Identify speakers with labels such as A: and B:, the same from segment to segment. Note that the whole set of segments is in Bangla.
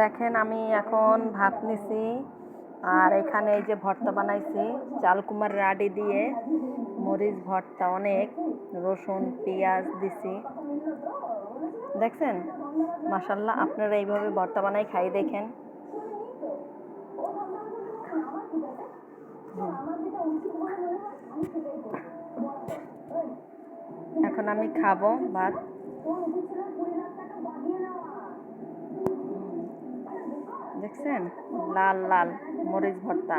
A: দেখেন আমি এখন ভাত নিছি, আর এখানে এই যে ভর্তা বানাইছি, চালকুমার রাডি দিয়ে মরিচ ভর্তা অনেক, রসুন, পেঁয়াজ দিছি। দেখছেন? মাসাল্লাহ আপনারা এইভাবে ভর্তা বানাই খাই দেখেন। এখন আমি খাব ভাত। দেখছেন? লাল লাল মরিচ ভর্তা।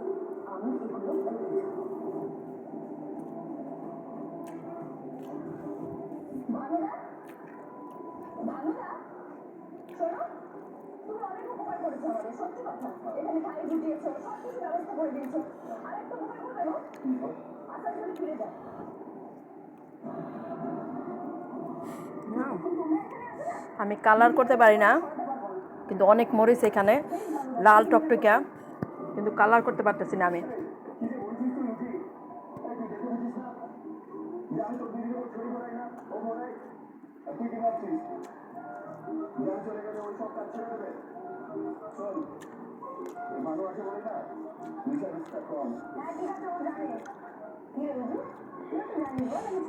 A: কালার করতে পারি না, কিন্তু অনেক মরিচ এখানে, লাল টকটকা কিন্তু কালার করতে পারতেছি না আমি।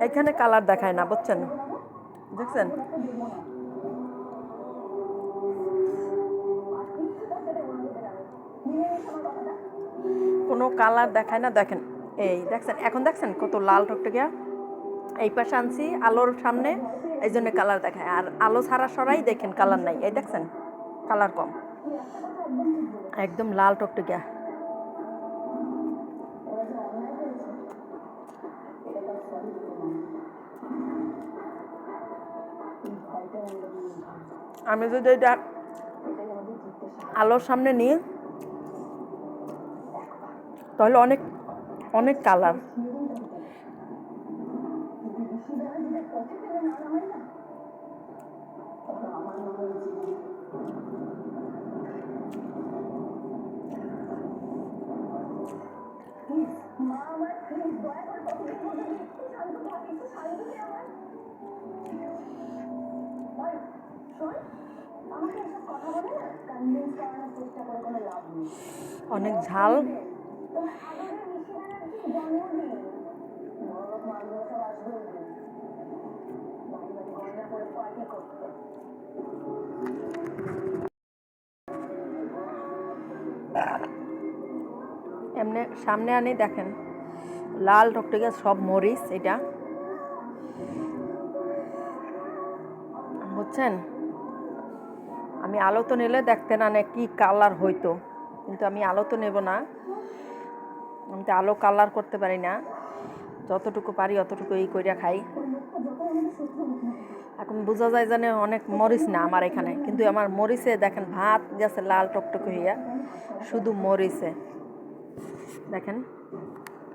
A: এখানে কালার দেখায় না, বুঝছেন? দেখছেন? কোনো কালার দেখায় না, দেখেন। এই দেখছেন, এখন দেখছেন কত লাল টকটকিয়া এই পাশে আনছি আলোর সামনে, এই জন্য কালার দেখায়। আর আলো ছাড়া সরাই দেখেন কালার নাই। এই দেখছেন? কালার কম। একদম লাল টকটকিয়া আমি যদি এটা আলোর সামনে নিই তাহলে অনেক অনেক কালার। অনেক ঝাল। এমনি সামনে আনি দেখেন। লাল টকটকে সব মরিচ, এটা। বুঝছেন? আমি আলো তো নিলে দেখতে না, নে কি কালার হইতো। কিন্তু আমি আলো তো নেব না। আমি তো আলো কালার করতে পারি না। যতটুকু পারি অতটুকু এই কইরা খাই। এখন বোঝা যায় জানে অনেক মরিচ না আমার এখানে। কিন্তু আমার মরিচে দেখেন, ভাত গেছে লাল টকটক হইয়া। শুধু মরিচে। দেখেন।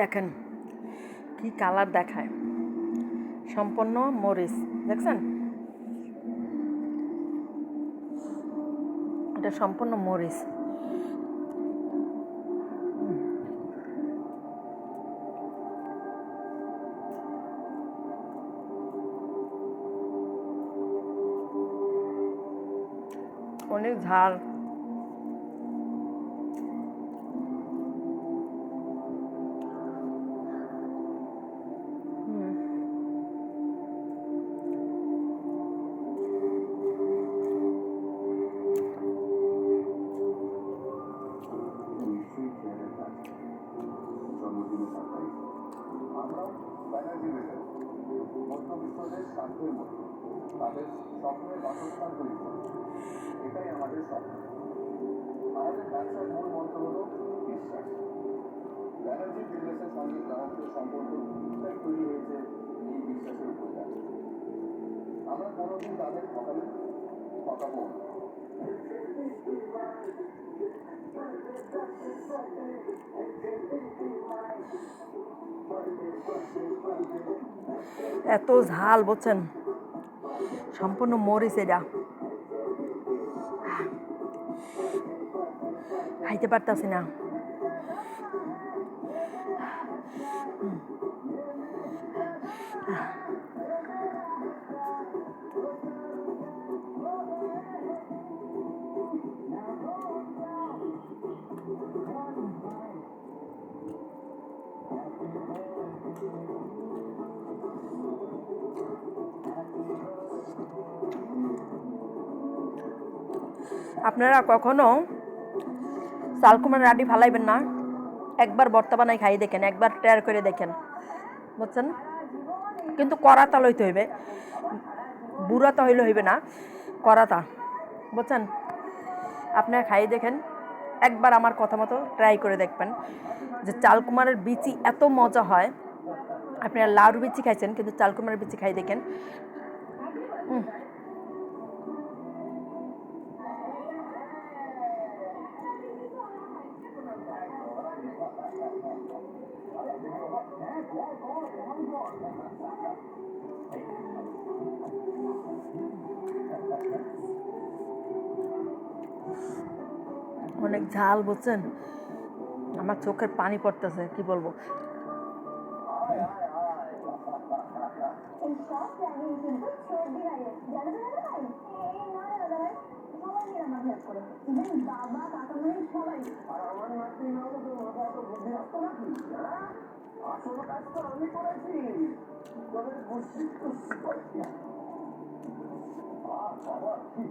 A: দেখেন কি কালার দেখায়। সম্পূর্ণ মরিচ দেখছেন? এটা সম্পূর্ণ মরিচ।
B: অনেক ঝাল।
C: তাদের স্বপ্নের বাসস্থান তৈরি করব এটাই আমাদের স্বপ্ন। আমাদের ব্যবসার মূল মন্ত্র হল বিশ্বাস। ব্যানার্জি বিল্ডার্সের সঙ্গে গ্রাহকদের সম্পর্ক তাই তৈরি হয়েছে, এই বিশ্বাসের উপর আমরা কোনোদিন তাদের ঠকালে ঠকাবো।
B: এত ঝাল, বুঝছেন? সম্পূর্ণ মরিচ এটা খাইতে পারতাছি না। আপনারা কখনো চালকুমার রাডি ফালাইবেন না? একবার বর্তা বানাই খাই দেখেন, একবার ট্রাই করে দেখেন। বুঝছেন? কিন্তু করাতা লইতে হইবে। বুড়াতা হইলে হইবে না, করাতা। বুঝছেন? আপনারা খাই দেখেন, একবার আমার কথা মতো ট্রাই করে দেখবেন যে চালকুমারের বিচি এত মজা হয়। আপনারা লাউর বিচি খাইছেন, কিন্তু চালকুমারের বিচি খাই দেখেন। অনেক ঝাল, বুঝছেন আমার চোখের পানি পড়তেছে, কি বলব
A: বাবা কাকামণি সবাই
C: আর আমার নাতি না হলে তো মাথা এত বুদ্ধি আসতো নাকি? আসল কাজ আমি করেছি তবে বুঝছি খুশি করেছি আহ, বাবা কি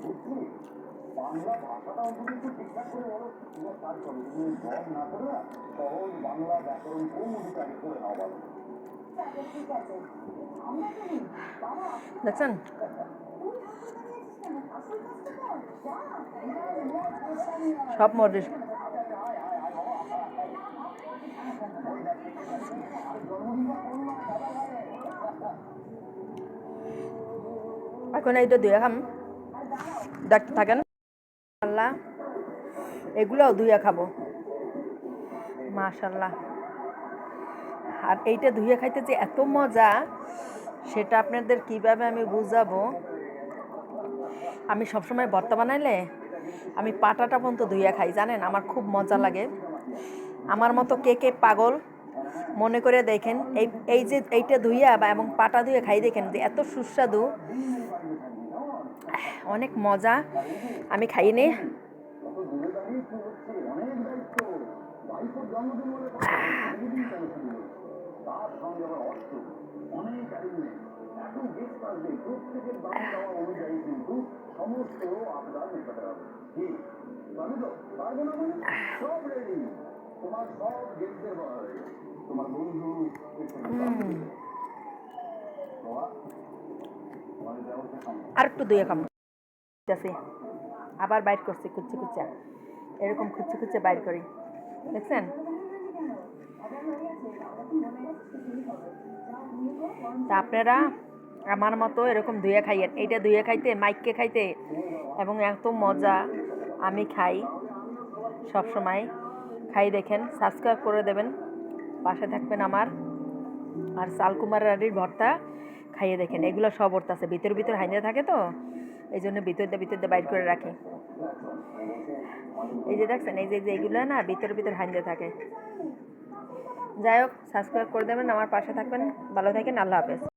C: বাংলা ভাষাটা অন্তত একটু না করে না বাংলা ব্যাকরণ কৌমুদি কাজ করে বাবা
B: দেখছেন?
A: কেন কাজটা
B: সব মরিচ এখন এইটা ধুয়ে খাম। দেখতে থাকেন? আল্লাহ এগুলোও ধুয়ে খাব। মাশাল্লাহ আর এইটা ধুয়ে খাইতে যে এত মজা, সেটা আপনাদের কীভাবে আমি বুঝাবো? আমি সবসময় ভর্তা বানাইলে আমি পাটাটা পর্যন্ত ধুইয়া খাই, জানেন? আমার খুব মজা লাগে। আমার মতো কে কে পাগল, মনে করে দেখেন, এই এই যে এইটা ধুইয়া বা এবং পাটা ধুয়ে খাই, দেখেন যে এত সুস্বাদু। অনেক মজা। আমি খাইনি
C: তার সঙ্গে আবার অর্থ অনেক অ্যারেঞ্জমেন্ট এত গেস্ট আসবে প্রত্যেকের বাড়ি যাওয়া অনুযায়ী কিন্তু সমস্ত আপনার মেটাতে হবে কি আমি তো পারব না। সব রেডি তোমার সব গেস্টদের বলা তোমার বন্ধু বাবা তোমাদের ব্যবস্থা সামনে
B: আর একটু ধুয়ে খাম। আছে আবার বাইর করছি কুচি কুচা এরকম খুচে খুচে বাইর করি। দেখছেন? তা আপনারা আমার মতো এরকম ধুয়ে খাইয়েন। এইটা ধুয়ে খাইতে, মাইককে খাইতে এবং এত মজা আমি খাই সব সময় খাই দেখেন, সাবস্ক্রাইব করে দেবেন। পাশে থাকবেন আমার। আর চালকুমার রাডির ভর্তা। খাইয়ে দেখেন। এগুলো সব ওর আছে ভিতর ভিতর হাইনে থাকে তো, এই জন্য ভিতর দিয়ে ভিতর দিয়ে বাইর করে রাখি। এই যে দেখছেন, এই যে যে এইগুলো না, ভিতর ভিতর হাইন্দে থাকে। যাই হোক সাবস্ক্রাইব করে দেবেন, আমার পাশে থাকবেন। ভালো থাকেন, আল্লাহ হাফেজ।